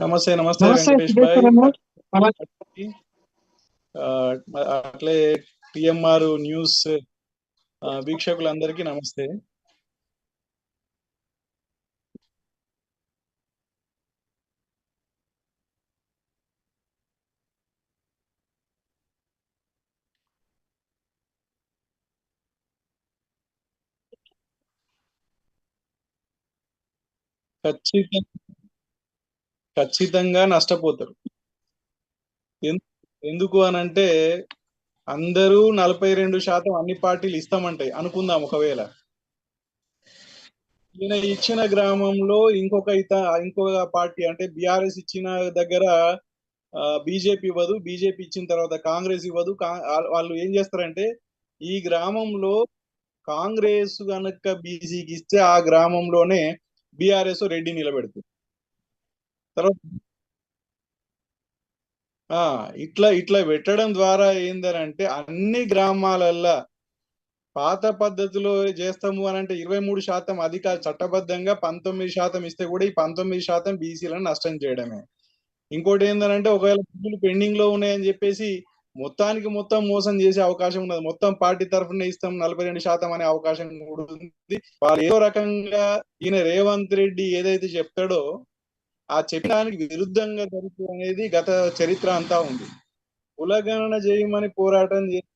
నమస్తే నమస్తే నమస్తే వెంకటేష్ భాయ్ సిద్ధేశ్వరమ్మ. అలా ఆ, అట్లే టిఎంఆర్ న్యూస్ ఆ, వీక్షకులందరికీ నమస్తే ఖచ్చితంగా ఖచ్చితంగా నష్టపోతారు. ఎందుకు అనంటే అందరూ నలభై రెండు శాతం అన్ని పార్టీలు ఇస్తామంటాయి అనుకుందాం ఒకవేళ. ఈయన ఇచ్చిన గ్రామంలో ఇంకొక ఇత ఇంకొక పార్టీ అంటే బిఆర్ఎస్ ఇచ్చిన దగ్గర బీజేపీ ఇవ్వదు బీజేపీ ఇచ్చిన తర్వాత కాంగ్రెస్ ఇవ్వదు కా- వాళ్ళు ఏం చేస్తారంటే ఈ గ్రామంలో కాంగ్రెస్ గనక బీజీకి ఇస్తే ఆ గ్రామంలోనే బీఆర్ఎస్ రెడ్డి నిలబెడుతుంది. తర్వాత ఆ ఇట్లా ఇట్లా పెట్టడం ద్వారా ఏందనంటే అన్ని గ్రామాలల్లో పాత పద్ధతిలో చేస్తాము అని అంటే ఇరవై మూడు శాతం అధిక చట్టబద్ధంగా పంతొమ్మిది శాతం ఇస్తే కూడా ఈ పంతొమ్మిది శాతం బీసీలను నష్టం చేయడమే. ఇంకోటి ఏంటంటే ఒకవేళ బిల్లులు పెండింగ్లో ఉన్నాయని చెప్పేసి మొత్తానికి మొత్తం మోసం చేసే అవకాశం ఉన్నది. మొత్తం పార్టీ తరఫున ఇస్తాం నలభై రెండు శాతం అనే అవకాశం కూడా ఉంది. వాళ్ళు ఏదో రకంగా ఈయన రేవంత్ రెడ్డి ఏదైతే చెప్తాడో ఆ చెప్పడానికి విరుద్ధంగా జరుగుతుంది అనేది గత చరిత్ర అంతా ఉంది. కులగణన చేయమని పోరాటం చేసి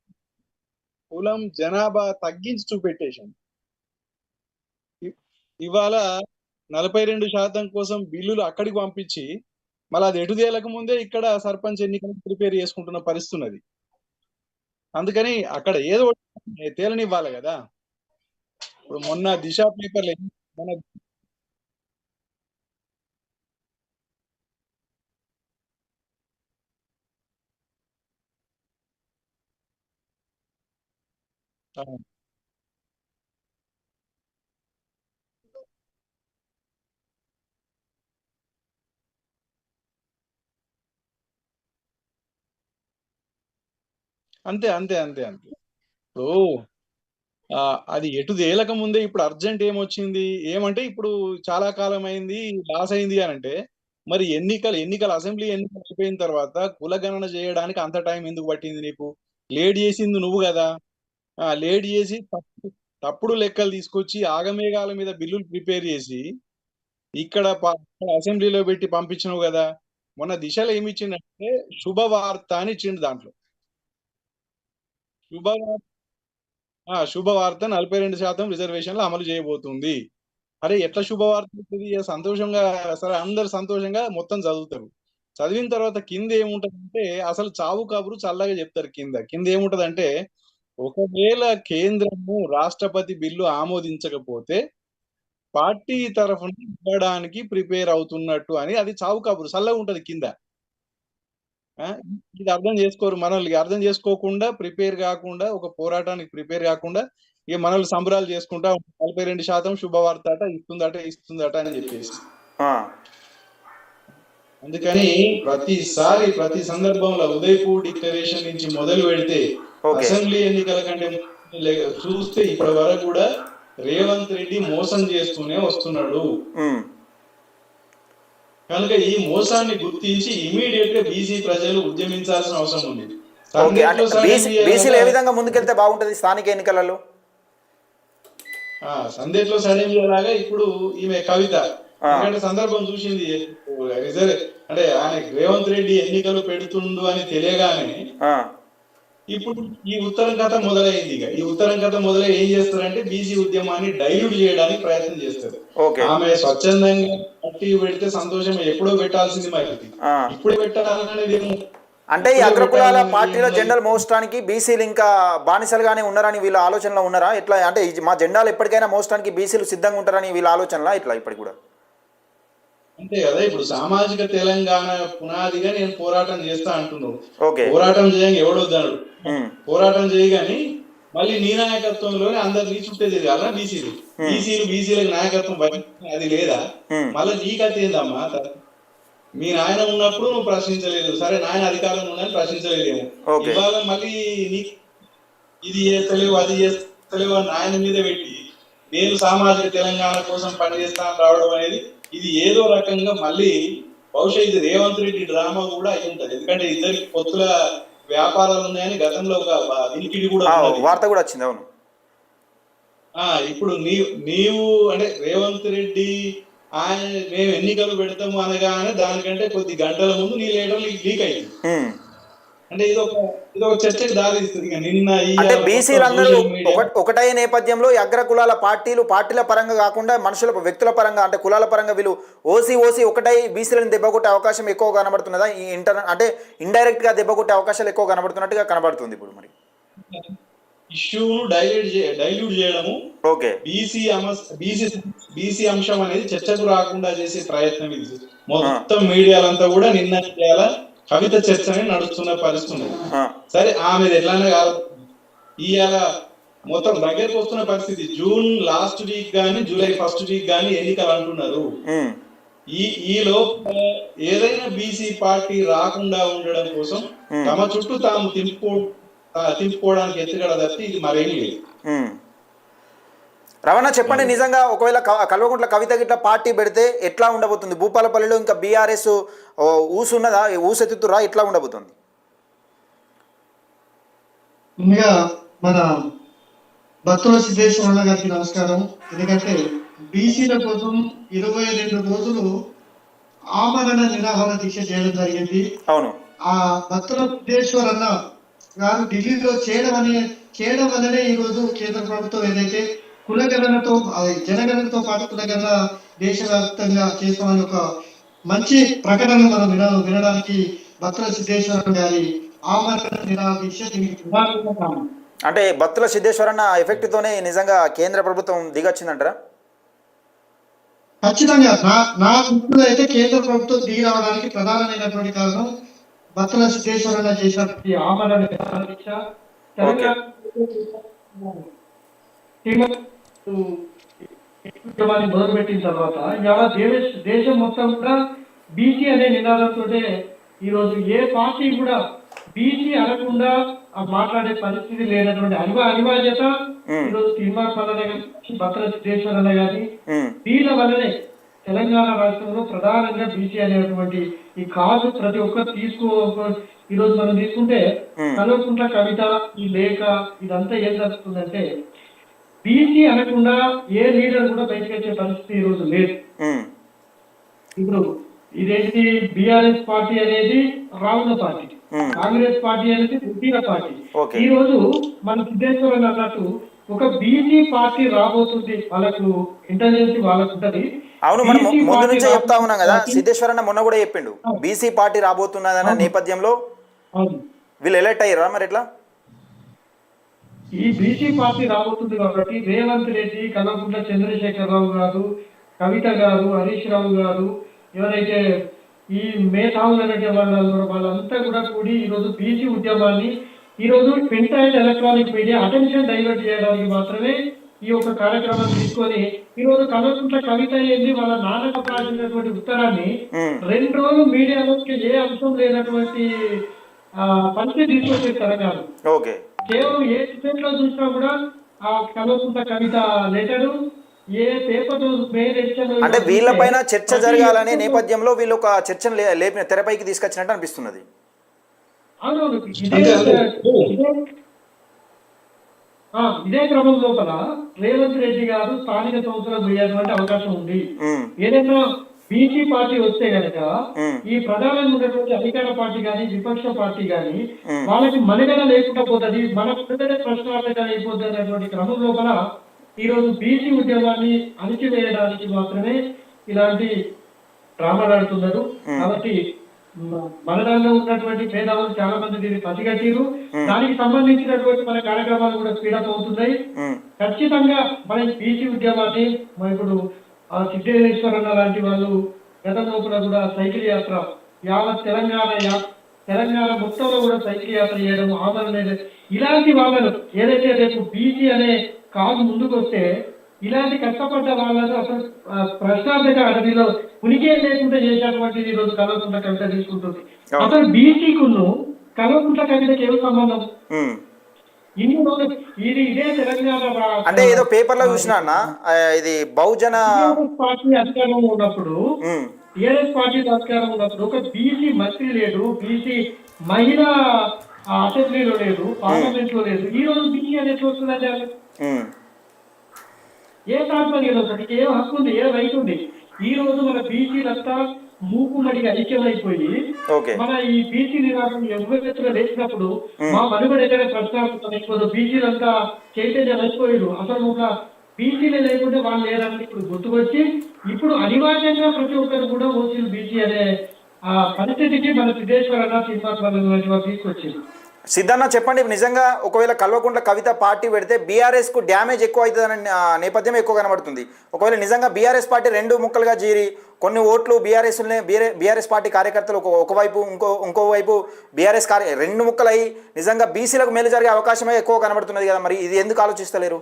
కులం జనాభా తగ్గించి చూపెట్టేసింది ఇవాళ నలభై రెండు శాతం కోసం బిల్లులు అక్కడికి పంపించి మళ్ళీ అది ఎటు తేలక ముందే ఇక్కడ సర్పంచ్ ఎన్నికలకు ప్రిపేర్ చేసుకుంటున్న పరిస్థితి ఉన్నది అందుకని అక్కడ ఏదో తేలని తేలనివ్వాలి కదా. ఇప్పుడు మొన్న దిశ పేపర్లు మన అంతే అంతే అంతే అంతే. ఇప్పుడు అది ఎటు తేలక ముందే ఇప్పుడు అర్జెంట్ ఏమొచ్చింది? ఏమంటే ఇప్పుడు చాలా కాలం అయింది లాస్ అయింది అని అంటే మరి ఎన్నికలు ఎన్నికలు అసెంబ్లీ ఎన్నికలు అయిపోయిన తర్వాత కులగణన చేయడానికి అంత టైం ఎందుకు పట్టింది నీకు? లేట్ చేసింది నువ్వు కదా. లేట్ చేసి తప్పుడు లెక్కలు తీసుకొచ్చి ఆగమేఘాల మీద బిల్లులు ప్రిపేర్ చేసి ఇక్కడ అసెంబ్లీలో పెట్టి పంపించినావు కదా మొన్న దిశలో ఏమి ఇచ్చిందంటే శుభవార్త అని ఇచ్చిండు దాంట్లో. శుభవార్త ఆ శుభవార్త నలభై రెండు శాతం రిజర్వేషన్లు అమలు చేయబోతుంది. అరే ఎట్లా శుభవార్త అవుతుంది సంతోషంగా సరే అందరు సంతోషంగా మొత్తం చదువుతారు. చదివిన తర్వాత కింద ఏముంటదంటే అసలు చావు కబురు చల్లగా చెప్తారు కింద. కింద ఏముంటదంటే ఒకవేళ కేంద్రము రాష్ట్రపతి బిల్లు ఆమోదించకపోతే పార్టీ తరఫున ఇవ్వడానికి ప్రిపేర్ అవుతున్నట్టు అని అది చావు కబురు చల్లగా ఉంటది కింద. ఇది అర్థం చేసుకోరు మనల్ని. అర్థం చేసుకోకుండా ప్రిపేర్ కాకుండా ఒక పోరాటానికి ప్రిపేర్ కాకుండా ఇక మనల్ని సంబరాలు చేసుకుంటా నలభై రెండు శాతం శుభవార్త అట ఇస్తుందట ఇస్తుందట అని చెప్పేసి. అందుకని ప్రతిసారి ప్రతి సందర్భంలో ఉదయపూర్ డిక్లరేషన్ నుంచి మొదలు పెడితే అసెంబ్లీ ఎన్నికల కంటే చూస్తే ఇప్పటి వరకు కూడా రేవంత్ రెడ్డి మోసం చేస్తూనే వస్తున్నాడు. కనుక ఈ మోసాన్ని గుర్తించి ఇమీడియట్గా బీసీ ప్రజలు ఉద్యమించాల్సిన అవసరం ఉంది. బీసీలు ఏ? విధంగా ముందుకెళ్తే బాగుంటుంది స్థానిక ఎన్నికలలో? ఆ, సందేశ్లో సడన్ చేయాలాగా ఇప్పుడు ఈమె కవిత. ఎందుకంటే సందర్భం చూసింది. రిజర్వ్ అంటే ఆయన రేవంత్ రెడ్డి ఎన్నికలు పెడుతుండు అని తెలియగానే ఇప్పుడు ఈ ఉత్తరం కథ మొదలైంది ఇక. ఈ ఉత్తరం కథ మొదలై ఏం చేస్తారంటే బీసీ ఉద్యమాన్ని డైల్యూట్ చేయడానికి ప్రయత్నం చేస్తారు. ఆమె స్వచ్ఛందంగా పార్టీ పెడితే సంతోషం ఎప్పుడో పెట్టాల్సింది మరి. ఇప్పుడు పెట్టాలనేది అంటే ఈ అగ్రకులాల పార్టీలో జెండాలు మోసడానికి బీసీలు ఇంకా బానిసలుగానే ఉన్నారని వీళ్ళ ఆలోచనలో ఉన్నారా? ఇట్లా అంటే మా జెండాలు ఎప్పటికైనా మోసడానికి బీసీలు సిద్ధంగా ఉంటారని వీళ్ళ ఆలోచనలా ఇట్లా ఇప్పటికి కూడా? అంతే కదా? ఇప్పుడు సామాజిక తెలంగాణ పునాదిగా నేను పోరాటం చేస్తా అంటున్నావు పోరాటం చేయంగా ఎవడొద్దన్నాడు ఉమ్, పోరాటం చేయగాని మళ్ళీ నీ నాయకత్వంలోనే అందరు నీ చుట్టే తిరగాల బీసీలు. బీసీలు బీసీలకు నాయకత్వం అది లేదా? మళ్ళీ నీ కథ ఏందమ్మా? మీ నాయన ఉన్నప్పుడు నువ్వు ప్రశ్నించలేదు. సరే నాయన అధికారంలో ఉందని ప్రశ్నించలేదేమో. ఇవాళ మళ్ళీ నీ ఇది చేస్తలేవు అది చేస్తలేవు అని నాయన మీద పెట్టి నేను సామాజిక తెలంగాణ కోసం పనిచేస్తాను రావడం అనేది ఇది ఏదో రకంగా మళ్ళీ బహుశా ఇది రేవంత్ రెడ్డి డ్రామా కూడా అయి ఉంటది ఎందుకంటే ఇద్దరికి పొత్తుల వ్యాపారాలు ఉన్నాయని గతంలో ఒక వినికిడి కూడా. వార్త కూడా వచ్చింది అవును ఆ ఇప్పుడు నీవు నీవు అంటే రేవంత్ రెడ్డి ఆయన మేము ఎన్నికలు పెడతాము అనగానే దానికంటే కొద్ది గంటల ముందు నీ లీడర్ లీక్ అయింది. అంటే ఇది ఒక ఇది ఒక చర్చకి దారి తీస్తుంది ఇక నిన్న ఈ అంటే బీసీలు అందరూ social media- ఒక ఒకటే నేపథ్యంలో అగ్ర కులాల పార్టీలు పార్టీల పరంగా కాకుండా మనుషుల వ్యక్తుల పరంగా అంటే కులాల పరంగా వీళ్ళు ఓసీ ఓసీ ఒకటై బీసీలను దెబ్బకొట్టే అవకాశం ఎక్కువ కనబడుతున్నదా? ఈ ఇంటర్ అంటే ఇండైరెక్ట్గా దెబ్బకొట్టే అవకాశాలు ఎక్కువ కనబడుతున్నట్టుగా కనబడుతుంది ఇప్పుడు మరి. ఇష్యూను డైల్యూట్ చేయడము. ఓకే. బీసీ బీసీ బీసీ అంశం అనేది చర్చకు రాకుండా చేసే ప్రయత్నం ఇది. మొత్తం మీడియాలంతా కూడా నిన్న ఇవాళ కవిత చర్చ అనేది నడుస్తున్న పరిస్థితి సరే ఆమె ఎట్లానే కాదు. ఇవాళ మొత్తం దగ్గరకు వస్తున్న పరిస్థితి. జూన్ లాస్ట్ వీక్ గానీ జూలై ఫస్ట్ వీక్ గానీ ఎన్నికలు అంటున్నారు ఈ ఈ లోపల ఏదైనా బీసీ పార్టీ రాకుండా ఉండడం కోసం. తమ చుట్టూ తాము తింపుకో ఆ, తింపుకోవడానికి ఎత్తుగడ తప్పి ఇది మరేం లేదు. రమణ చెప్పండి నిజంగా ఒకవేళ కల్వకుంట్ల కవిత గిట్ల పార్టీ పెడితే ఎట్లా ఉండబోతుంది? భూపాలపల్లిలో ఇంకా బీఆర్ఎస్ ఊసున్నదా? ఊసెత్తుతురా ఎట్లా ఉండబోతుంది? ముందుగా మన భక్తుల సిద్ధేశ్వర గారికి నమస్కారం. ఎందుకంటే బీసీల కోసం ఇరవై రెండు రోజులు ఆమరణ నిరాహార దీక్ష చేయడం జరిగింది. అవును. ఆ భక్తుల సిద్ధేశ్వర్ అన్న గారు ఢిల్లీలో చేయడం అనే చేయడం వల్లనే ఈ రోజు కేంద్ర ప్రభుత్వం ఏదైతే కులగణనతో జనగణనతో పాటు కులగణన దేశవ్యాప్తంగా చేస్తామని ఒక మంచి ప్రకటన మనం విన వినడానికి భక్తుల సిద్ధేశ్వర గారి ఆమరణ. అంటే భక్తుల సిద్ధేశ్వరన్న ఎఫెక్ట్ తోనే నిజంగా కేంద్ర ప్రభుత్వం దిగొచ్చిందంటారా? ఖచ్చితంగా. నా నా దృష్టిలో అయితే కేంద్ర ప్రభుత్వం దిగి రావడానికి ప్రధానమైనటువంటి కారణం భక్తుల సిద్ధేశ్వరన్న చేసినటువంటి ఆమరణ తెలంగాణ ఉద్యమాన్ని మొదలుపెట్టిన తర్వాత ఇవాళ దేశ దేశం మొత్తం కూడా బీసీ అనే నినాదంతో ఈ రోజు ఏ పార్టీ కూడా బీసీ అనకుండా మాట్లాడే పరిస్థితి లేనటువంటి అనివా అనివార్యత. ఈరోజు తీర్మానం వల్లనే కానీ భద్ర సిద్ధేశ్వర్ అన్న కానీ వీళ్ళ వల్లనే తెలంగాణ రాష్ట్రంలో ప్రధానంగా బీసీ అనేటువంటి ఈ కాదు ప్రతి ఒక్కరు తీసుకో ఈ రోజు మనం తీసుకుంటే. కల్వకుంట్ల కవిత ఈ లేఖ ఇదంతా ఏం జరుగుతుందంటే బీసీ అనకుండా ఏ లీడర్ కూడా బయటకు వచ్చే పరిస్థితి ఈ రోజు లేదు ఇప్పుడు ఇదేంటి బీఆర్ఎస్ పార్టీ అనేది రావుల పార్టీ. కాంగ్రెస్ పార్టీ అనేది ఉద్దీన పార్టీ. ఈ రోజు మన సిద్ధేశ్వరం అన్నట్టు ఒక బీసీ పార్టీ రాబోతుంది వాళ్ళకు ఇంటెలిజెన్స్ వాళ్ళకు ఉంటది అవును మనం ముందు నుంచే చెప్తా ఉన్నాం కదా. సిద్ధేశ్వరన్న మొన్న కూడా చెప్పిండు బీసీ పార్టీ రాబోతున్నదన్న నేపథ్యంలో. వీళ్ళు ఎలక్ట్ అయ్యారా మరి ఎట్లా ఈ బీసీ పార్టీ రాబోతుంది కాబట్టి రేవంత్ రెడ్డి కల్వకుంట్ల చంద్రశేఖరరావు గారు కవిత గారు హరీష్ రావు గారు ఎవరైతే ఈ మేధావులు అనే వాళ్ళు వాళ్ళంతా కూడా కూడి ఈ రోజు బీసీ ఉద్యమాన్ని ఈ రోజు print and electronic media attention divert చేయడానికి మాత్రమే ఈ యొక్క కార్యక్రమం తీసుకొని ఈ రోజు కల్వకుంట్ల కవిత ఏంది వాళ్ళ నాన్నకు రాసినటువంటి ఉత్తరాన్ని రెండు రోజులు మీడియాలోకి ఏ అంశం లేనటువంటి పరిస్థితి తీసుకొచ్చే తెలంగాణ. ఓకే. కేవలం ఏ డిబేట్లో చూసినా కూడా ఆ కల్వకుంట్ల కవిత లెటరు ఏ పేపర్ మెయిన్ ఎడిషన్ అంటే వీళ్ళపైన చర్చ జరగాలనే నేపథ్యంలో వీళ్ళు ఒక చర్చను లేపిన తెరపైకి తీసుకొచ్చినట్టు అనిపిస్తున్నది. అవునవును. ఇదే క్రమం లోపల రేవంత్ రెడ్డి గారు స్థానిక పోయేటువంటి అవకాశం ఉంది. ఏదైనా బీసీ పార్టీ వస్తే గనక ఉమ్, ఈ ప్రధానంగా ఉన్నటువంటి అధికార పార్టీ కానీ విపక్ష పార్టీ కానీ. వాళ్ళకి మనుగడ లేకుండా పోతుంది. మన మనుగడ ప్రశ్నార్థకం అయిపోతుంది అనేటువంటి క్రమం లోపల ఈ రోజు బీసీ ఉద్యమాన్ని అణిచివేయడానికి మాత్రమే ఇలాంటి డ్రామాలు ఆడుతున్నారు. కాబట్టి మనలో ఉన్నటువంటి మేధావులు చాలా మంది దీన్ని పసిగట్టిరు దానికి సంబంధించినటువంటి మన కార్యక్రమాలు కూడా స్పీడప్ అవుతున్నాయి. ఖచ్చితంగా మన బీసీ ఉద్యమాన్ని మన ఇప్పుడు సిద్ధేశ్వరన్న లాంటి వాళ్ళు గతంలో కూడా కూడా సైకిల్ యాత్ర యావత్ తెలంగాణ తెలంగాణ మొత్తంలో కూడా సైకిల్ యాత్ర చేయడం చేయడం, ఇలాంటి వాళ్ళను ఏదైతే రేపు బీసీ అనే కాదు ముందుకు వస్తే ఇలాంటి కష్టపడ్డ వాళ్ళను అసలు ప్రశ్నార్థక అడవిలో ఉనికే లేకుండా చేసేటువంటిది ఈ రోజు కలవకుంట కవిత తీసుకుంటుంది. అసలు బీసీకును కలవకుంట కవితకి ఏం సంబంధం? అంటే ఏదో పేపర్లో చూసినా అన్న ఇది బహుజన పార్టీ అధికారంలో ఉన్నప్పుడు టిఆర్ఎస్ పార్టీ అధికారం ఉన్నప్పుడు ఒక బీసీ మంత్రి లేడు బీసీ మహిళా అసెంబ్లీలో లేదు పార్లమెంట్లో లేదు ఈ రోజు బీసీ అనేది వస్తుందండి ఏ వస్తుంది ఏ హక్కు ఉంది? ఏ రైట్ ఉంది? ఈ రోజు మన బీసీలంతా మూకుమ్మడిగా ఐక్యమైపోయి మన ఈ బీసీ నిరాశం ఎవ్వరెత్తుగా లేచినప్పుడు మా మనుగడ ఎక్కడ ఇప్పుడు బీసీలంతా చైతన్యం అయిపోయారు అసలు ఒక బీసీలే లేకుంటే వాళ్ళు లేరని ఇప్పుడు గుర్తుకొచ్చి ఇప్పుడు అనివార్యంగా ప్రతి ఒక్కరు కూడా ఓసీలు బీసీ అనే ఆ పరిస్థితికి మన సిద్ధేశ్వర శ్రీనివాస్ తీసుకొచ్చింది సిద్ధన్న చెప్పండి నిజంగా ఒకవేళ కల్వకుంట్ల కవిత పార్టీ పెడితే బీఆర్ఎస్కు డ్యామేజ్ ఎక్కువ అవుతుందన్న ఆ, నేపథ్యం ఎక్కువ కనబడుతుంది. ఒకవేళ నిజంగా బీఆర్ఎస్ పార్టీ రెండు ముక్కలుగా జీరి కొన్ని ఓట్లు బీఆర్ఎస్ బీఆర్ఎస్ పార్టీ కార్యకర్తలు ఒక ఒకవైపు ఇంకో ఇంకో వైపు బీఆర్ఎస్ కార్య రెండు ముక్కలై నిజంగా బీసీలకు మేలు జరిగే అవకాశమే ఎక్కువ కనబడుతున్నది కదా మరి ఇది ఎందుకు ఆలోచిస్తలేరు?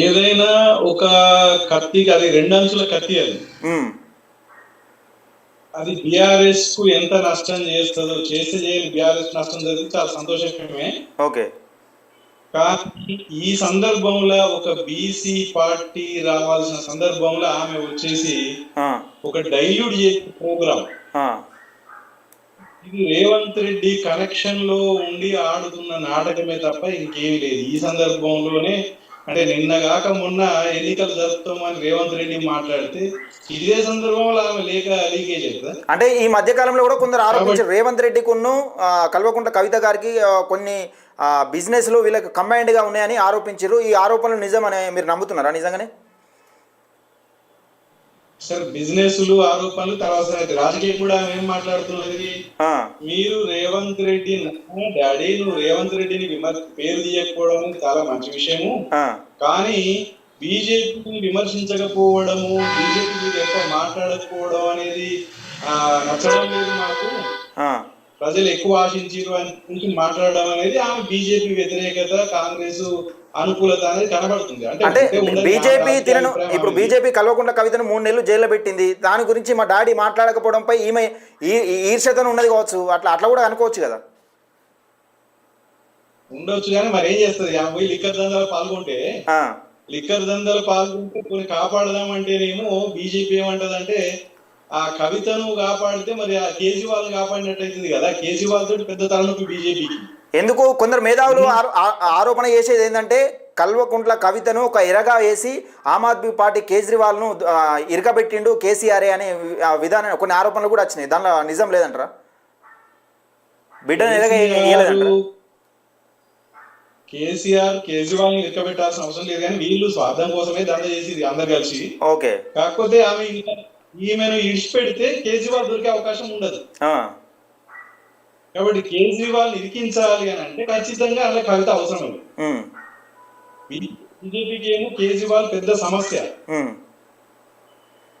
ఏదైనా ఒక కత్తికి అది రెండు అంచుల కత్తి అది. అది బిఆర్ఎస్కు ఎంత నష్టం చేస్తుందో చేస్తే చేయని బిఆర్ఎస్ నష్టం జరిగింది చాలా సంతోషమే. ఓకే. కానీ ఈ సందర్భంలో ఒక బీసీ పార్టీ రావాల్సిన సందర్భంలో ఆమె వచ్చేసి ఒక డైల్యూట్ చేసే ప్రోగ్రామ్. ఇది రేవంత్ రెడ్డి కనెక్షన్లో ఉండి ఆడుతున్న నాటకమే తప్ప ఇంకేమీ లేదు. ఈ సందర్భంలోనే అంటే నిన్న కాక మొన్న ఎన్నికలు జరుపుతామని రేవంత్ రెడ్డి మాట్లాడితే ఇదే సందర్భంలో ఆమె లేక లీకేజ్ అవుతుందా అంటే ఈ మధ్య కాలంలో కూడా కొందరు ఆరోపించారు రేవంత్ రెడ్డి కొన్ను ఆ, కల్వకుంట్ల కవిత గారికి కొన్ని బిజినెస్లు వీళ్ళకి కంబైన్డ్గా ఉన్నాయని ఆరోపించారు. ఈ ఆరోపణలు నిజమని మీరు నమ్ముతున్నారా నిజంగానే? సార్ బిజినెస్లు ఆరోపణలు తర్వాత సంగతి. రాజకీయం కూడా ఏం మాట్లాడుతున్నది? మీరు రేవంత్ రెడ్డి డాడీ నువ్వు రేవంత్ రెడ్డిని పేరు తీయకపోవడం చాలా మంచి విషయము. కానీ బీజేపీని విమర్శించకపోవడము బీజేపీ ఎక్కువ మాట్లాడకపోవడం అనేది నచ్చడం లేదు మాకు. ప్రజలు ఎక్కువ ఆశించారు అని మాట్లాడడం అనేది ఆమె బీజేపీ వ్యతిరేకత కాంగ్రెస్ అనుకూలత అనేది కనబడుతుంది. అంటే అంటే. బీజేపీ తినను ఇప్పుడు. బీజేపీ కల్వకుంట్ల కవితను మూడు నెలలు జైల్లో పెట్టింది. దాని గురించి మా డాడీ మాట్లాడకపోవడంపై ఈమె ఈర్ష్యతను ఉన్నది కావచ్చు. అట్లా అట్లా కూడా అనుకోవచ్చు కదా. ఉండొచ్చు కానీ మరి ఏం చేస్తుంది? ఆమె పోయి లిక్కర్ దందాలు పాల్గొంటే లిక్కర్ దందాలు పాల్గొంటే కొన్ని కాపాడదామంటేనేమో బీజేపీ ఏమంటదంటే ఆ కవితను కాపాడితే మరి ఆ కేజ్రీవాల్ కాపాడినట్టు అవుతుంది కదా. కేజ్రీవాల్ తోటి పెద్ద తలనొప్పి బీజేపీకి. ఎందుకు కొందరు మేధావులు ఆరోపణ చేసేది ఏంటంటే కల్వకుంట్ల కవితను ఒక ఎరగా వేసి ఆమ్ ఆద్మీ పార్టీ కేజ్రీవాల్ను ఆ, ఇరకబెట్టిండు కేసీఆర్ అనే విధానం కొన్ని ఆరోపణలు కూడా వచ్చినాయి. దానిలో నిజం లేదంటారా? బిడ్డను ఎరగా కేసీఆర్ కేజ్రీవాల్ ఇరకబెట్టాల్సిన అవసరం లేదు కానీ వీళ్ళు స్వార్థం కోసమే దంద చేసింది అందరు కలిసి. ఓకే. కాకపోతే ఆమె ఈమెను ఇడిచిపెడితే కేజ్రీవాల్ దొరికే అవకాశం ఉండదు. కాబట్టి కేజ్రీవాల్ ఇరికించాలి అని అంటే ఖచ్చితంగా అలా కవిత అవసరం బీజేపీకి ఏమో కేజ్రీవాల్ పెద్ద సమస్య.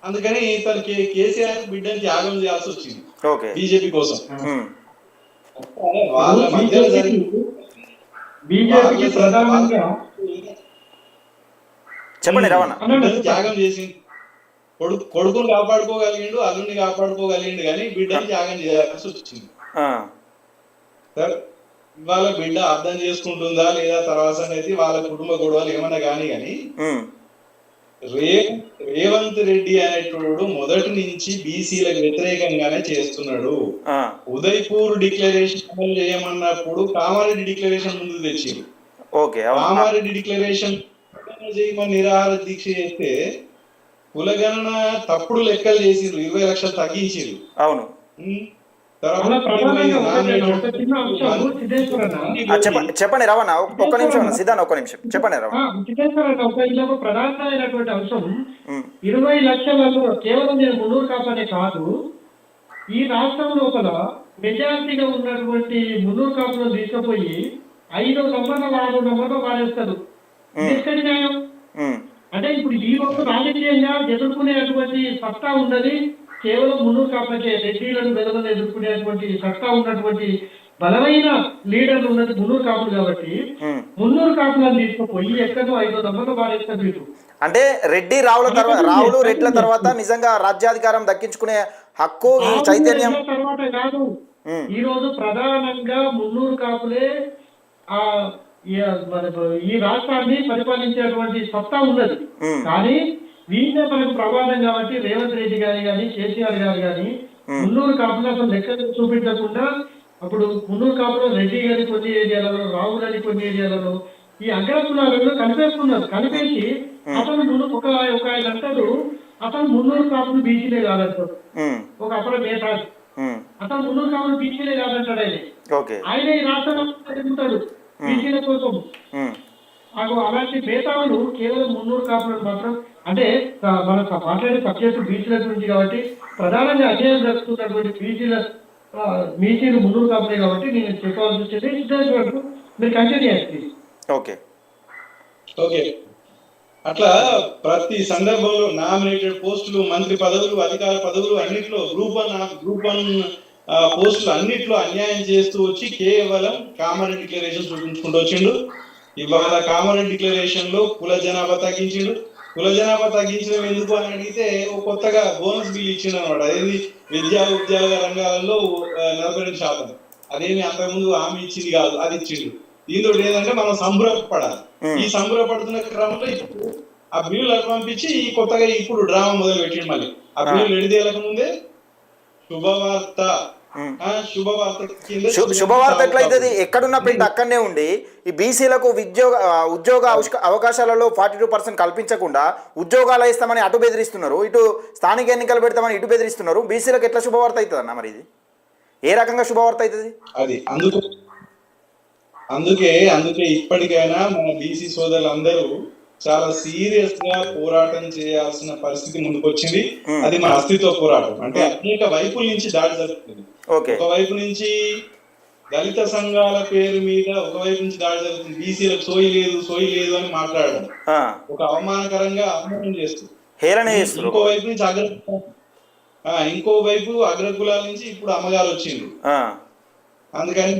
అందుకని తన కేసీఆర్ బిడ్డని త్యాగం చేయాల్సి వచ్చింది. ఓకే. బీజేపీ కోసం. వాళ్ళ బీజేపీకి ప్రధానంగా చెప్పండి రవాణా. త్యాగం చేసింది. కొడుకు కొడుకుని కాపాడుకోగలిగిండు అల్లుని కాపాడుకోగలిగిండు కానీ బిడ్డని త్యాగం చేయాల్సి వచ్చింది. ఇవాళ బిడ్డ అర్థం చేసుకుంటుందా లేదా తర్వాత సంగతి వాళ్ళ కుటుంబ గొడవలు ఏమన్నా కానీ కానీ రే రేవంత్ రెడ్డి అనేటోడు మొదటి నుంచి బీసీలకు వ్యతిరేకంగానే చేస్తున్నాడు. ఉదయ్పూర్ డిక్లరేషన్ అమలు చేయమన్నప్పుడు కామారెడ్డి డిక్లరేషన్ ముందు అవును. కామారెడ్డి డిక్లరేషన్ చేయమని నిరాహార దీక్ష చేస్తే కులగణన తప్పుడు లెక్కలు చేసిండ్రు ఇరవై లక్షలు తగ్గించారు అవును. చెప్పండి చెప్పండి రవాణా ఒక్క ఒక్క నిమిషం సిద్ధాంత్ ఒక్క నిమిషం. చెప్పండి రవాణా. సిద్ధేశ్వరన్న ఒక ఇందులో ప్రధానమైనటువంటి అంశం. ఇరవై లక్షలలో కేవలం నేను మున్నూరు కాపనే కాదు ఈ రాష్ట్రం లోపల మెజారిటీగా ఉన్నటువంటి మున్నూరు కాపులను తీసుకుపోయి ఐదు నంబర్లు ఆరు నంబర్లు వాడేస్తారు న్యాయం? అంటే ఇప్పుడు ఈ రోజు రాజకీయంగా ఎదుర్కొనేటువంటి సత్తా ఉన్నది కేవలం మున్నూరు కాపులకే రెడ్డిలను బెదలను ఎదుర్కొనేటువంటి సత్తా ఉన్నటువంటి బలమైన లీడర్లు ఉన్నది మున్నూరు కాపులు కాబట్టి. మున్నూరు కాపులను తీసుకుపోయి ఎక్కడో ఐదో నంబర్లు వాడేస్తారు మీరు అంటే రెడ్డి రావుల తర్వాత రావులు రెడ్ల తర్వాత నిజంగా రాజ్యాధికారం దక్కించుకునే హక్కు ఈ చైతన్యం తర్వాత కాదు. ఈ రోజు ప్రధానంగా మున్నూరు కాపులే ఆ ఈ- మన ఈ రాష్ట్రాన్ని పరిపాలించేటువంటి సత్తా ఉన్నది. కానీ వీళ్ళే మనకు ప్రమాదం కాబట్టి రేవంత్ రెడ్డి గారి కానీ కేసీఆర్ గారు కానీ మున్నూరు కాపులు అసలు లెక్క చూపించకుండా అప్పుడు మున్నూరు కాపులో రెడ్డి గారి కొన్ని ఏరియాలలో రావు గారి కొన్ని ఏరియాలలో ఈ అగ్రకులాలలో కలిపేస్తున్నారు కలిపేసి అతను ఒక ఒక ఆయన అంటారు అతను మున్నూరు కాపులు బీసీలే కాదంటారు. ఒక అప్పుడు ఉమ్, అతను మున్నూరు కాపులు బీసీలే కాదంటాడు ఆయన. ఆయన ఈ రాష్ట్రంలో తిరుగుతాడు బీసీల కోసం. నాకు అలాంటి మేధావులు కేవలం మున్నూరు కాపులను మాత్రం అంటే మనం మాట్లాడే సబ్జెక్టు బీసీల గురించి కాబట్టి ప్రధానంగా అధ్యయనం జరుగుతున్నటువంటి బీసీల బీసీలు మున్నూరు కాపులే కాబట్టి నేను చెప్పాల్సి వచ్చేది. సిద్ధాంత వరకు మీరు కంటిన్యూ చేయండి ఓకే. ఓకే. అట్లా ప్రతి సందర్భంలో నామినేటెడ్ పోస్టులు మంత్రి పదవులు అధికార పదవులు అన్నిట్లో గ్రూప్ వన్ గ్రూప్ వన్ పోస్టులు అన్నిట్లో అన్యాయం చేస్తూ వచ్చి కేవలం కామన్ డిక్లరేషన్ చూపించుకుంటూ వచ్చిండు. ఇవాళ కామన్ డిక్లరేషన్లో కుల జనాభా తగ్గించిండు. కుల జనాభా తగ్గించడం ఎందుకు అని అడిగితే ఓ కొత్తగా బోనస్ బిల్ ఇచ్చిండు అనమాట అదేది? విద్యా ఉద్యోగ రంగాలలో నలభై రెండు శాతం. అదేమి అంతకుముందు హామీ ఇచ్చింది కాదు అది ఇచ్చిండు. దీంతో ఏంటంటే మనం సంబరపడాలి. ఈ సంబరపడుతున్న క్రమంలో ఇప్పుడు ఆ బిల్లులు అటు పంపించి ఈ కొత్తగా ఇప్పుడు డ్రామా మొదలు పెట్టిండు మళ్ళీ. ఆ బిల్లు ఎడిదేలకు ముందే శుభవార్త. శుభవార్త ఎట్లయితుంది ఎక్కడున్న పెట్టి అక్కడనే ఉండి ఈ బీసీలకు ఉద్యోగ ఉద్యోగ అవకాశాలలో ఫార్టీ టూ పర్సెంట్ కల్పించకుండా ఉద్యోగాలు ఇస్తామని అటు బెదిరిస్తున్నారు. ఇటు స్థానిక ఎన్నికలు పెడతామని ఇటు బెదిరిస్తున్నారు. బీసీలకు ఎట్లా శుభవార్త అవుతుంది అన్న మరి ఇది? ఏ రకంగా శుభవార్త అవుతుంది అది అందుకు అందుకే అందుకే ఇప్పటికైనా మన బీసీ సోదరులందరూ చాలా సీరియస్గా పోరాటం చేయాల్సిన పరిస్థితి ముందుకొచ్చింది. అది మన అస్తిత్వ పోరాటం. అంటే అనేక వైపుల నుంచి దాడి జరుగుతుంది. ఓకే ఒకవైపు నుంచి దళిత సంఘాల పేరు మీద ఒకవైపు నుంచి దాడి జరుగుతుంది. బీసీలకు సోయి లేదు సోయి లేదు అని మాట్లాడడం. ఒక అవమానకరంగా అవమానం చేస్తుంది. ఇంకో వైపు నుంచి అగ్ర ఆ, ఇంకో వైపు అగ్రకులాల నుంచి ఇప్పుడు అమ్మగారు వచ్చింది అందుకని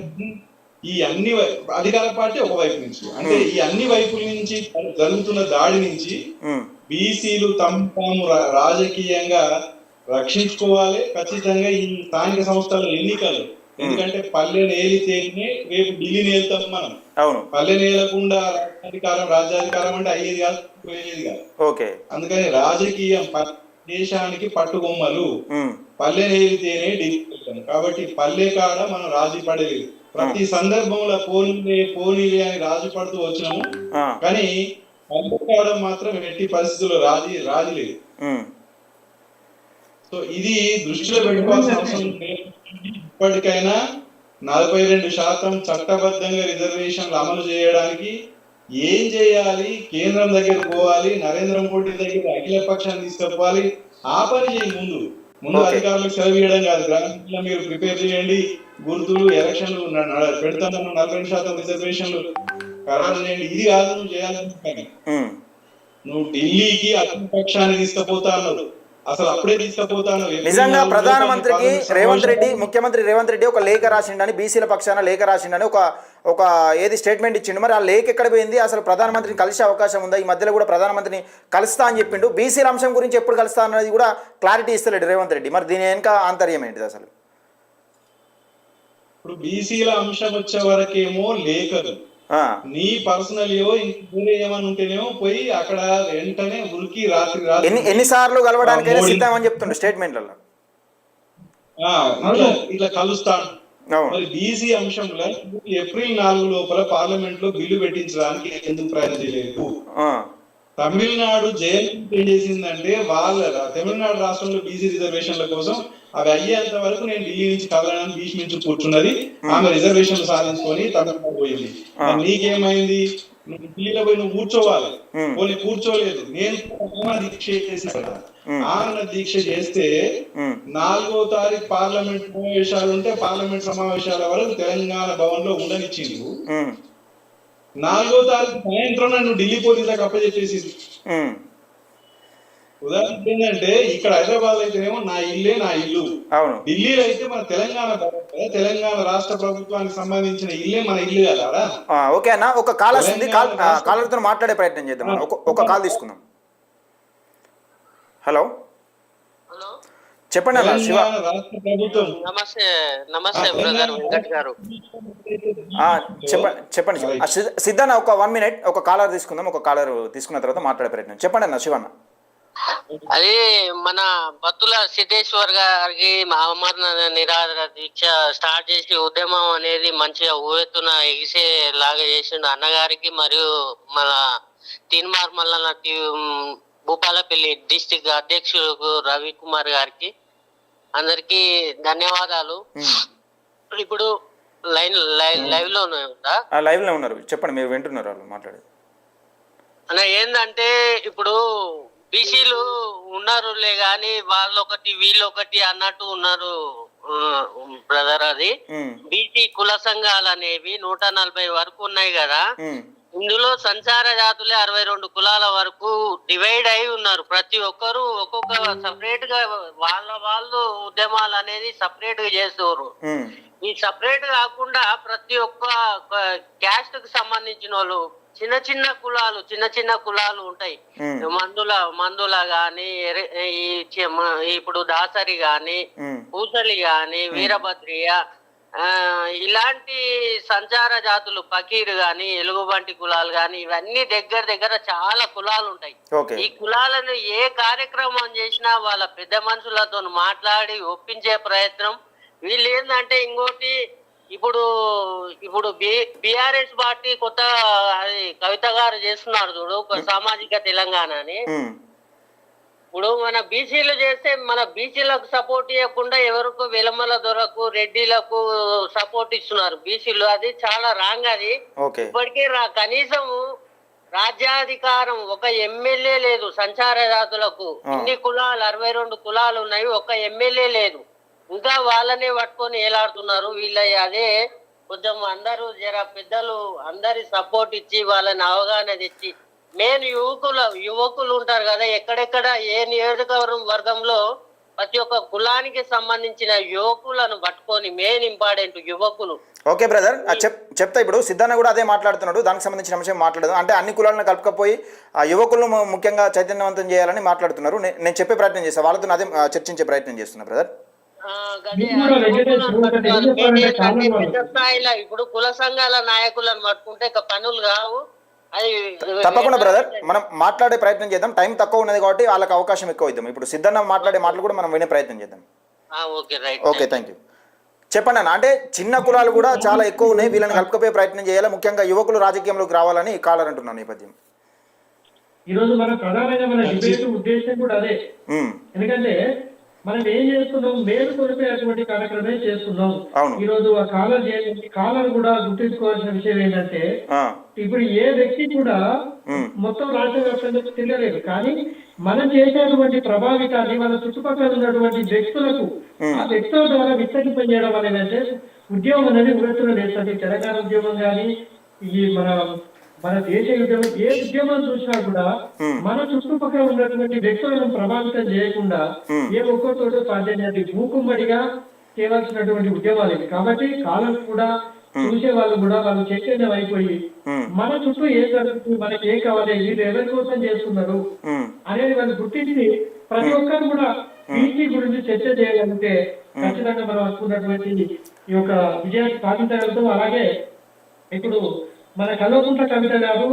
ఈ అన్ని అధికార పార్టీ ఒక వైపు నుంచి. అంటే ఈ అన్ని వైపుల నుంచి జరుగుతున్న దాడి నుంచి ఉమ్, బీసీలు తమ తాము రాజకీయంగా రక్షించుకోవాలి. ఖచ్చితంగా ఈ స్థానిక సంస్థల ఎన్నికలు. ఎందుకంటే పల్లెని ఏలితేనే రేపు ఢిల్లీని ఏలుతాం మనం. అవును. పల్లెని ఏలకుండా రాజ్యాధికారం రాజ్యాధికారం అంటే అయ్యేది కాదు పోయేది కాదు. ఓకే. అందుకని రాజకీయం దేశానికి పట్టుకొమ్మలు. ఉమ్, పల్లెని ఏలితేనే ఢిల్లీ వెళ్తాం కాబట్టి పల్లె కాడ మనం రాజీ పడలేదు. ప్రతి సందర్భంలో పోనీలే పోనీలే అని రాజీ పడుతూ వచ్చినాము. ఆ, కానీ కాడ మాత్రం ఎట్టి పరిస్థితుల్లో రాజీ రాజీ లేదు. ఉమ్, సో ఇది దృష్టిలో పెట్టుకోవాల్సిన అవసరం. ఇప్పటికైనా నలభై రెండు శాతం చట్టబద్ధంగా రిజర్వేషన్లు అమలు చేయడానికి ఏం చేయాలి? కేంద్రం దగ్గర పోవాలి నరేంద్ర మోడీ దగ్గర అఖిల పక్షాన్ని తీసుకుపోవాలి. ఆ పని చేయి ముందు. ముందు. అధికారులకు సెలవు ఇవ్వడం కాదు. గ్రామంలో మీరు ప్రిపేర్ చేయండి. గుర్తులు ఎలక్షన్లు న- న- పెడతామన్న నలభై శాతం రిజర్వేషన్లు ఖరారు చేయండి. ఇది కాదు నువ్వు పని. ఉమ్. నువ్వు ఢిల్లీకి అఖిల పక్షాన్ని తీసుకుపోతా అన్నాడు అసలు అప్పుడే తీసుకుపోతాను. నిజంగా ప్రధానమంత్రికి రేవంత్ రెడ్డి ముఖ్యమంత్రి రేవంత్ రెడ్డి ఒక లేఖ రాసిండని బీసీల పక్షాన లేఖ రాసిండని ఒక ఒక ఏది స్టేట్మెంట్ ఇచ్చిండు. మరి ఆ లేఖ ఎక్కడ పోయింది? అసలు ప్రధానమంత్రిని కలిసే అవకాశం ఉందా? ఈ మధ్యలో కూడా ప్రధానమంత్రిని కలుస్తా అని చెప్పిండు. బీసీల అంశం గురించి ఎప్పుడు కలుస్తా అన్నది కూడా క్లారిటీ ఇస్తలేడు రేవంత్ రెడ్డి. మరి దీని వెనుక ఆంతర్యం ఏంటిది అసలు? ఇప్పుడు బీసీల అంశం వచ్చే వరకేమో లేఖలు. నీ పర్సనల్ వేరే ఏమైనా ఉంటేనేమో పోయి అక్కడ వెంటనే ఉరికి రాత్రి ఎన్ని రాత్రి ఎన్నిసార్లు కలవడానికైనా మోడీ- సిద్ధమని చెప్తుండు స్టేట్మెంట్లలో. ఇట్లా కలుస్తాను మరి బీసీ అంశంలో ఏప్రిల్ నాలుగు లోపల పార్లమెంట్లో బిల్లు పెట్టించడానికి ఎందుకు ప్రయత్నం చేయలేదు? తమిళనాడు జైలు ఏం చేసిందంటే వాళ్ళ తమిళనాడు రాష్ట్రంలో బీసీ రిజర్వేషన్ల కోసం అవి అయ్యేంత వరకు నేను ఢిల్లీ నుంచి కదలడానికి బీచ్ నుంచి కూర్చున్నది. ఆమె రిజర్వేషన్లు సాధించుకొని తమిళనాడు పోయింది. మరి నీకేమైంది? నువ్వు ఢిల్లీలో పోయి నువ్వు కూర్చోవాలి. Hmm. పోనీ కూర్చోలేదు. నేను దీక్ష చేసిన కదా. ఆమరణ దీక్ష చేస్తే నాలుగో తారీఖు పార్లమెంట్ సమావేశాలు ఉంటే పార్లమెంట్ సమావేశాల వరకు తెలంగాణ భవన్లో ఉండనిచ్చింది నాలుగో తారీఖు సాయంత్రం నన్ను ఢిల్లీ పోలీసులకు అప్పచెప్పేసి ఉమ్, ఉదాహరణ ఏంటంటే ఇక్కడ హైదరాబాద్ అయితేనేమో నా ఇల్లే నా ఇల్లు. అవును. ఢిల్లీలో అయితే మన తెలంగాణ తెలంగాణ రాష్ట్ర ప్రభుత్వానికి సంబంధించిన ఇల్లే మన ఇల్లు కదా ఓకే అన్న. ఒక కాల్ వస్తుంది కాల్ కాలర్తో మాట్లాడే ప్రయత్నం చేద్దాం. ఒక ఒక కాల్ తీసుకుందాం. హలో. హలో. చెప్పండి అన్న శివ. తెలంగాణ రాష్ట్ర ప్రభుత్వం. నమస్తే నమస్తే బ్రదర్ వెంకట్ గారు. ఆ, చెప్పండి చెప్పండి సిద్ధన్న ఒక వన్ మినిట్ ఒక కాలర్ తీసుకుందాం. ఒక కాలర్ తీసుకున్న తర్వాత మాట్లాడే ప్రయత్నం. చెప్పండి అన్న శివన్న. అది మన బత్తుల సిద్ధేశ్వర్ గారికి మా అమరనాథ నిరాధార దీక్ష స్టార్ట్ చేసి ఉద్యమం అనేది మంచిగా ఊవెత్తున ఎగిసే లాగా చేసిండు అన్నగారికి మరియు మన తీన్మార్ మల్లన్న భూపాలపల్లి డిస్టిక్ అధ్యక్షుడు రవి కుమార్ గారికి అందరికి ధన్యవాదాలు. ఇప్పుడు లైన్ లైవ్ లైవ్లో ఉందా ఆ లైవ్లో ఉన్నారు. చెప్పండి మీరు వింటున్నారు వాళ్ళు మాట్లాడేది. అన్న ఏందంటే ఇప్పుడు బీసీలు ఉన్నారులే గాని వాళ్ళొకటి వీళ్ళొకటి అన్నట్టు ఉన్నారు బ్రదర్ అది. బీసీ కుల సంఘాలు అనేవి నూట నలభై వరకు ఉన్నాయి కదా. ఇందులో సంచార జాతులే అరవై రెండు కులాల వరకు డివైడ్ అయి ఉన్నారు. ప్రతి ఒక్కరు ఒక్కొక్క సపరేట్గా వాళ్ళ వాళ్ళు ఉద్యమాలు అనేది సపరేట్గా చేస్తారు ఈ సపరేట్ కాకుండా ప్రతి ఒక్క క్యాస్ట్కి సంబంధించిన వాళ్ళు చిన్న చిన్న కులాలు చిన్న చిన్న కులాలు ఉంటాయి. మందుల మందుల గాని ఇప్పుడు దాసరి గాని పూసలి గాని వీరభద్రియ ఆ ఇలాంటి సంచార జాతులు పకీరు గాని ఎలుగుబంటి కులాలు గాని ఇవన్నీ దగ్గర దగ్గర చాలా కులాలు ఉంటాయి. ఈ కులాలను ఏ కార్యక్రమం చేసినా వాళ్ళ పెద్ద మనుషులతో మాట్లాడి ఒప్పించే ప్రయత్నం. వీళ్ళు ఏంటంటే ఇంకోటి ఇప్పుడు ఇప్పుడు బిఆర్ఎస్ పార్టీ కొత్త అది కవిత గారు చేస్తున్నారు చూడు ఒక సామాజిక తెలంగాణ అని ఇప్పుడు మన బీసీలు చేస్తే మన బీసీలకు సపోర్ట్ ఇవ్వకుండా ఎవరికి వెలమల దొరకు రెడ్డిలకు సపోర్ట్ ఇస్తున్నారు బీసీలు. అది చాలా రాంగ్ అది. ఇప్పటికీ కనీసం రాజ్యాధికారం ఒక ఎమ్మెల్యే లేదు సంచార జాతులకు. ఇన్ని కులాలు అరవై రెండు కులాలు ఉన్నాయి ఒక ఎమ్మెల్యే లేదు. ఇంకా వాళ్ళనే పట్టుకొని ఏలాడుతున్నారు. వీళ్ళ అదే కొంచెం అందరూ జర పెద్దలు అందరి సపోర్ట్ ఇచ్చి వాళ్ళని అవగాహన తెచ్చి మెయిన్ యువకుల యువకులు ఉంటారు కదా ఎక్కడెక్కడ ఏ నియోజకవర్గం వర్గంలో ప్రతి ఒక్క కులానికి సంబంధించిన యువకులను పట్టుకొని మెయిన్ ఇంపార్టెంట్ యువకులు. ఓకే బ్రదర్ చెప్తా ఇప్పుడు. సిద్ధాన్న కూడా అదే మాట్లాడుతున్నాడు. దానికి సంబంధించిన అంశం మాట్లాడదు. అంటే అన్ని కులాలను కలుపుకపోయి ఆ యువకులను ముఖ్యంగా చైతన్యవంతం చేయాలని మాట్లాడుతున్నారు. నేను చెప్పే ప్రయత్నం చేస్తాను వాళ్ళతో అదే చర్చించే ప్రయత్నం చేస్తున్నా బ్రదర్. పెద్ద స్థాయిలో ఇప్పుడు కుల సంఘాల నాయకులను పట్టుకుంటే ఇక పనులు కావు. అది తప్పకుండా బ్రదర్ మనం మాట్లాడే ప్రయత్నం చేద్దాం. టైం తక్కువ ఉన్నది కాబట్టి వాళ్ళకి అవకాశం ఎక్కువ ఇద్దాం ఇప్పుడు సిద్ధన్న మాట్లాడే మాటలు కూడా మనం వినే ప్రయత్నం చేద్దాం. ఆ, okay right. Okay thank you చెప్పండి అన్న అంటే చిన్న కులాలు కూడా చాలా ఎక్కువ ఉన్నాయి. వీళ్ళని కలుపుకపోయే ప్రయత్నం చేయాలి. ముఖ్యంగా యువకులు రాజకీయంలోకి రావాలని కాలర్ అంటున్నాను నేపథ్యం. ఈ రోజు మన ప్రధానంగా మన డిబేట్ ఉద్దేశం కూడా అదే. ఉమ్, ఎందుకంటే మనం ఏం చేస్తున్నాం? మేలు కొలిపే అటువంటి కార్యక్రమే చేస్తున్నాం. ఈ రోజు ఆ కాలర్ చేయండి కాలర్ కూడా గుర్తుంచుకోవాల్సిన విషయం ఏంటంటే ఇప్పుడు ఏ వ్యక్తి కూడా మొత్తం రాష్ట్ర వ్యాప్తంగా తిరగలేదు. కానీ మనం చేసేటువంటి ప్రభావితాన్ని మన చుట్టుపక్కల ఉన్నటువంటి వ్యక్తులకు ఆ వ్యక్తుల ద్వారా విస్తరింపజేయడం అనేది అంటే ఉద్యమం అనేది ఉరెత్తున లేస్తుంది తెలంగాణ ఉద్యమం కానీ ఈ మన మన దేశ ఉద్యమం ఏ ఉద్యమం చూసినా కూడా మన చుట్టుపక్కల ఉన్నటువంటి వ్యక్తులను ప్రభావితం చేయకుండా ఏ ఒక్కరితోటో సాధ్యం అది మూకుమ్మడిగా చేయవలసినటువంటి ఉద్యమాలు ఇవి. కాబట్టి కాలం కూడా చూసే వాళ్ళు కూడా వాళ్ళు చైతన్యం అయిపోయి మన చుట్టూ ఏం జరుగుతుంది మనకి ఏం కావాలి వీళ్ళు ఎవరి కోసం చేస్తున్నారు అనేది వాళ్ళు గుర్తించి ప్రతి ఒక్కరు కూడా బీసీ గురించి చర్చ చేయగలిగితే ఖచ్చితంగా మనం అనుకున్నటువంటి ఈ యొక్క విజయాన్ని సాధించగలుగుతాం. అలాగే ఇప్పుడు మన కల్వకుంట్ల కవిత గారు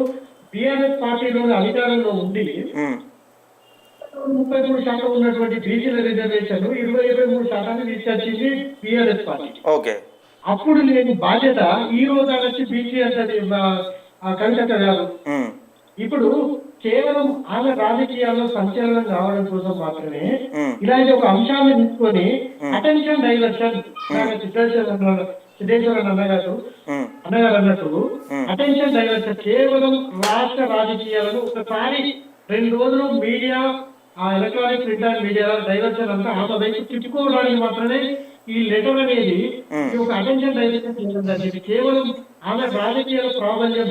బిఆర్ఎస్ పార్టీలోని అధికారంలో ఉండి ముప్పై మూడు శాతం ఉన్నటువంటి బీసీల రిజర్వేషన్ ఇరవై ఇరవై మూడు శాతాన్ని తీసుకొచ్చింది బిఆర్ఎస్ పార్టీ. ఓకే. అప్పుడు లేని బాధ్యత ఈ రోజు వచ్చి బీసీ అంటే కవిత గారు. ఇప్పుడు కేవలం ఆమె రాజకీయాల్లో సంచలనం రావడం కోసం మాత్రమే ఇలాంటి ఒక అంశాన్ని తీసుకొని అటెన్షన్ డైవర్షన్. సిద్ధేశ్వర సిద్ధేశ్వరన్ అన్నగారు అన్నగారు అన్నట్టు అటెన్షన్ డైవర్షన్ కేవలం రాష్ట్ర రాజకీయాలను ఒకసారి రెండు రోజులు మీడియా ఆ electronic print and media diversion అంతా ఆమె వైపు తిప్పుకోవడానికి మాత్రమే ఈ లెటర్ అనేది ఒక అటెన్షన్ డైవర్షన్ చేయడం ఇది కేవలం ఆమె రాజకీయాల ప్రాబల్యం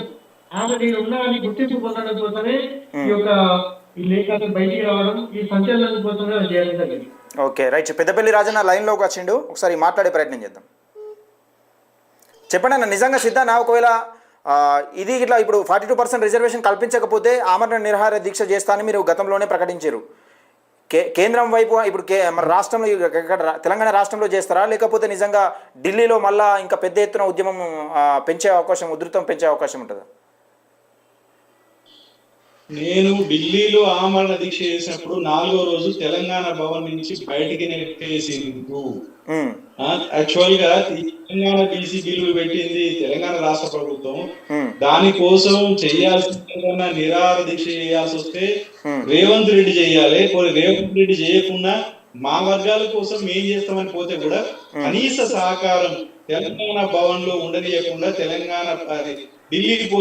ఆమె నేను ఉన్నా అని గుర్తింపు పొందడం కోసమే ఈ యొక్క ఈ లేఖను బయటికి రావడం ఈ సంచలనం కోసమే చేయడం జరిగింది. ఓకే రైట్ పెద్దపల్లి రాజన్న లైన్లోకి వచ్చిండు. ఒకసారి మాట్లాడే ప్రయత్నం చేద్దాం. చెప్పండి అన్న నిజంగా సిద్ధానా? ఒకవేళ ఇది ఇట్లా ఇప్పుడు ఫార్టీ టూ పర్సెంట్ రిజర్వేషన్ కల్పించకపోతే ఆమరణ నిరాహార దీక్ష చేస్తానని మీరు గతంలోనే ప్రకటించారు. కే కేంద్రం వైపు ఇప్పుడు కే మన రాష్ట్రంలో ఇక్కడ తెలంగాణ రాష్ట్రంలో చేస్తారా? లేకపోతే నిజంగా ఢిల్లీలో మళ్ళా ఇంకా పెద్ద ఎత్తున ఉద్యమం పెంచే అవకాశం ఉధృతం పెంచే అవకాశం ఉంటుందా? నేను ఢిల్లీలో ఆమరణ దీక్ష చేసినప్పుడు నాలుగో రోజు తెలంగాణ భవన్ నుంచి బయటికి నెట్టేసిండు యాక్చువల్గా తెలంగాణ బీసీ బిల్లు పెట్టింది తెలంగాణ రాష్ట్ర ప్రభుత్వం. దానికోసం చేయాల్సిన నిరాహార దీక్ష చేయాల్సి వస్తే. రేవంత్ రెడ్డి చేయాలి. రేవంత్ రెడ్డి చేయకుండా మా వర్గాల కోసం ఏం చేస్తామని పోతే కూడా కనీస సహకారం తెలంగాణ భవన్లో ఉండనియకుండా తెలంగాణ పో